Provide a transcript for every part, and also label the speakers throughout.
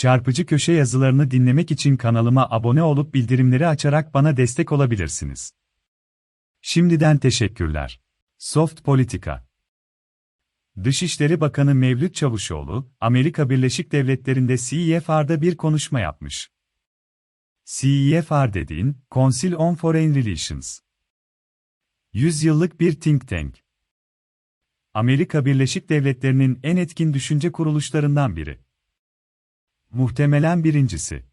Speaker 1: Çarpıcı köşe yazılarını dinlemek için kanalıma abone olup bildirimleri açarak bana destek olabilirsiniz. Şimdiden teşekkürler. Soft Politika Dışişleri Bakanı Mevlüt Çavuşoğlu, Amerika Birleşik Devletleri'nde CEFR'da bir konuşma yapmış. CEFR dediğin, Council on Foreign Relations. Yüzyıllık bir think tank. Amerika Birleşik Devletleri'nin en etkin düşünce kuruluşlarından biri. Muhtemelen birincisi.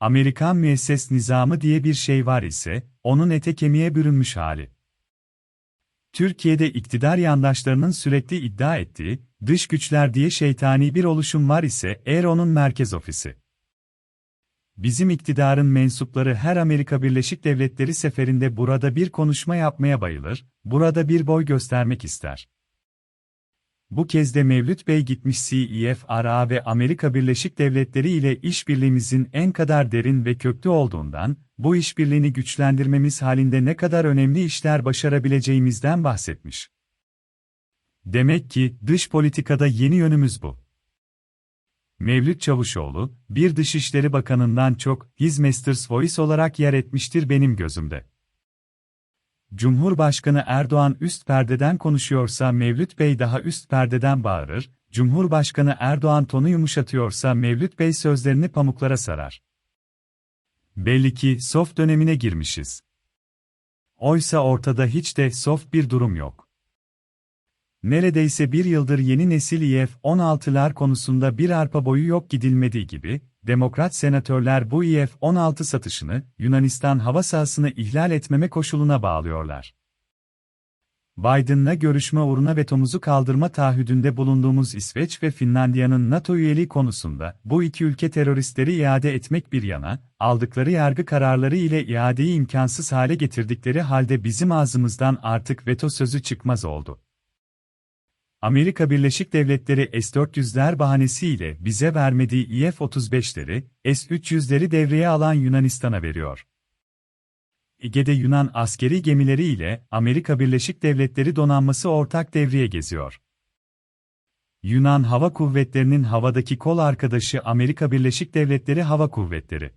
Speaker 1: Amerikan müesses nizamı diye bir şey var ise, onun ete kemiğe bürünmüş hali. Türkiye'de iktidar yandaşlarının sürekli iddia ettiği, dış güçler diye şeytani bir oluşum var ise eğer onun merkez ofisi. Bizim iktidarın mensupları her Amerika Birleşik Devletleri seferinde burada bir konuşma yapmaya bayılır, burada bir boy göstermek ister. Bu kez de Mevlüt Bey gitmiş CEFRA ve Amerika Birleşik Devletleri ile işbirliğimizin en kadar derin ve köklü olduğundan, bu işbirliğini güçlendirmemiz halinde ne kadar önemli işler başarabileceğimizden bahsetmiş. Demek ki dış politikada yeni yönümüz bu. Mevlüt Çavuşoğlu, bir Dışişleri Bakanı'ndan çok His Master's Voice olarak yer etmiştir benim gözümde. Cumhurbaşkanı Erdoğan üst perdeden konuşuyorsa Mevlüt Bey daha üst perdeden bağırır, Cumhurbaşkanı Erdoğan tonu yumuşatıyorsa Mevlüt Bey sözlerini pamuklara sarar. Belli ki soft dönemine girmişiz. Oysa ortada hiç de soft bir durum yok. Neredeyse bir yıldır yeni nesil IF-16'lar konusunda bir arpa boyu yok gidilmediği gibi, Demokrat senatörler bu IF-16 satışını, Yunanistan hava sahasını ihlal etmeme koşuluna bağlıyorlar. Biden'la görüşme uğruna vetomuzu kaldırma taahhüdünde bulunduğumuz İsveç ve Finlandiya'nın NATO üyeliği konusunda, bu iki ülke teröristleri iade etmek bir yana, aldıkları yargı kararları ile iadeyi imkansız hale getirdikleri halde bizim ağzımızdan artık veto sözü çıkmaz oldu. Amerika Birleşik Devletleri S-400'ler bahanesiyle bize vermediği IF-35'leri, S-300'leri devreye alan Yunanistan'a veriyor. Ege'de Yunan askeri gemileri ile Amerika Birleşik Devletleri donanması ortak devreye geziyor. Yunan Hava Kuvvetleri'nin havadaki kol arkadaşı Amerika Birleşik Devletleri Hava Kuvvetleri.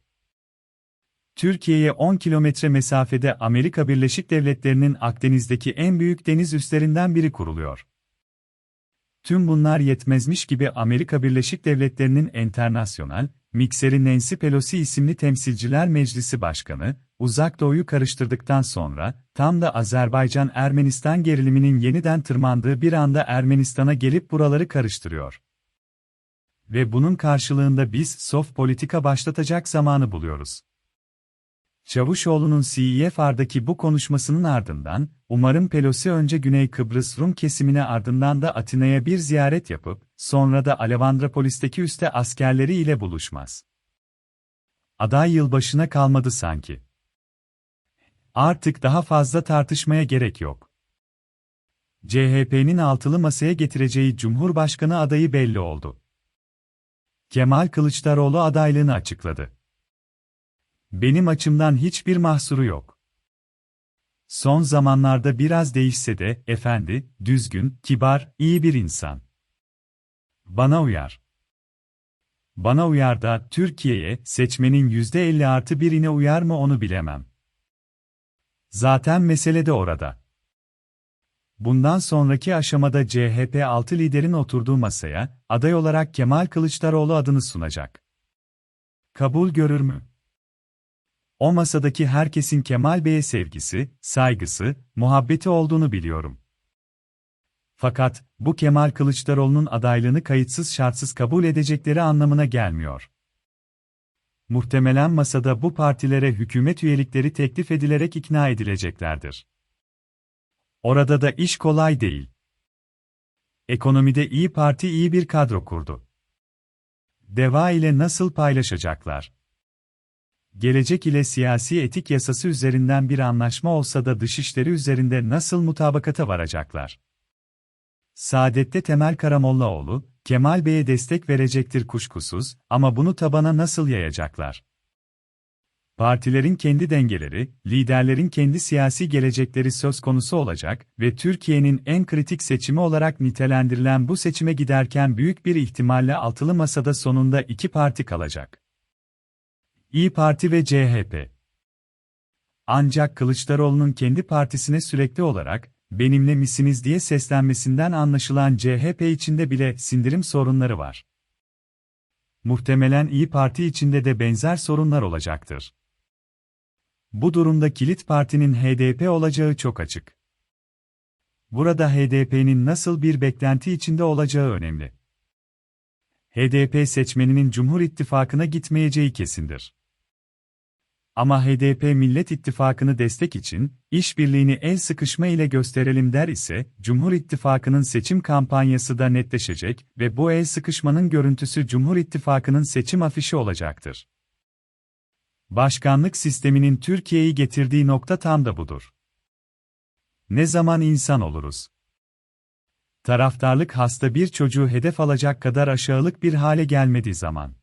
Speaker 1: Türkiye'ye 10 kilometre mesafede Amerika Birleşik Devletleri'nin Akdeniz'deki en büyük deniz üslerinden biri kuruluyor. Tüm bunlar yetmezmiş gibi Amerika Birleşik Devletleri'nin Enternasyonal, Mikseri Nancy Pelosi isimli Temsilciler Meclisi Başkanı, Uzak Doğu'yu karıştırdıktan sonra, tam da Azerbaycan-Ermenistan geriliminin yeniden tırmandığı bir anda Ermenistan'a gelip buraları karıştırıyor. Ve bunun karşılığında biz soft politika başlatacak zamanı buluyoruz. Çavuşoğlu'nun CEFR'daki bu konuşmasının ardından, umarım Pelosi önce Güney Kıbrıs Rum kesimine ardından da Atina'ya bir ziyaret yapıp, sonra da Alevandrapolis'teki üste askerleri ile buluşmaz. Aday yılbaşına kalmadı sanki. Artık daha fazla tartışmaya gerek yok. CHP'nin altılı masaya getireceği Cumhurbaşkanı adayı belli oldu. Kemal Kılıçdaroğlu adaylığını açıkladı. Benim açımdan hiçbir mahsuru yok. Son zamanlarda biraz değişse de, efendi, düzgün, kibar, iyi bir insan. Bana uyar. Bana uyar da Türkiye'ye seçmenin %50 artı birine uyar mı onu bilemem. Zaten mesele de orada. Bundan sonraki aşamada CHP 6 liderin oturduğu masaya, aday olarak Kemal Kılıçdaroğlu adını sunacak. Kabul görür mü? O masadaki herkesin Kemal Bey'e sevgisi, saygısı, muhabbeti olduğunu biliyorum. Fakat, bu Kemal Kılıçdaroğlu'nun adaylığını kayıtsız şartsız kabul edecekleri anlamına gelmiyor. Muhtemelen masada bu partilere hükümet üyelikleri teklif edilerek ikna edileceklerdir. Orada da iş kolay değil. Ekonomide iyi Parti iyi bir kadro kurdu. Deva ile nasıl paylaşacaklar? Gelecek ile siyasi etik yasası üzerinden bir anlaşma olsa da dışişleri üzerinde nasıl mutabakata varacaklar? Saadet'te Temel Karamollaoğlu, Kemal Bey'e destek verecektir kuşkusuz ama bunu tabana nasıl yayacaklar? Partilerin kendi dengeleri, liderlerin kendi siyasi gelecekleri söz konusu olacak ve Türkiye'nin en kritik seçimi olarak nitelendirilen bu seçime giderken büyük bir ihtimalle altılı masada sonunda iki parti kalacak. İyi Parti ve CHP. Ancak Kılıçdaroğlu'nun kendi partisine sürekli olarak, benimle misiniz diye seslenmesinden anlaşılan CHP içinde bile sindirim sorunları var. Muhtemelen İyi Parti içinde de benzer sorunlar olacaktır. Bu durumda kilit partinin HDP olacağı çok açık. Burada HDP'nin nasıl bir beklenti içinde olacağı önemli. HDP seçmeninin Cumhur İttifakı'na gitmeyeceği kesindir. Ama HDP Millet İttifakı'nı destek için, işbirliğini el sıkışma ile gösterelim der ise, Cumhur İttifakı'nın seçim kampanyası da netleşecek ve bu el sıkışmanın görüntüsü Cumhur İttifakı'nın seçim afişi olacaktır. Başkanlık sisteminin Türkiye'yi getirdiği nokta tam da budur. Ne zaman insan oluruz? Taraftarlık hasta bir çocuğu hedef alacak kadar aşağılık bir hale gelmediği zaman.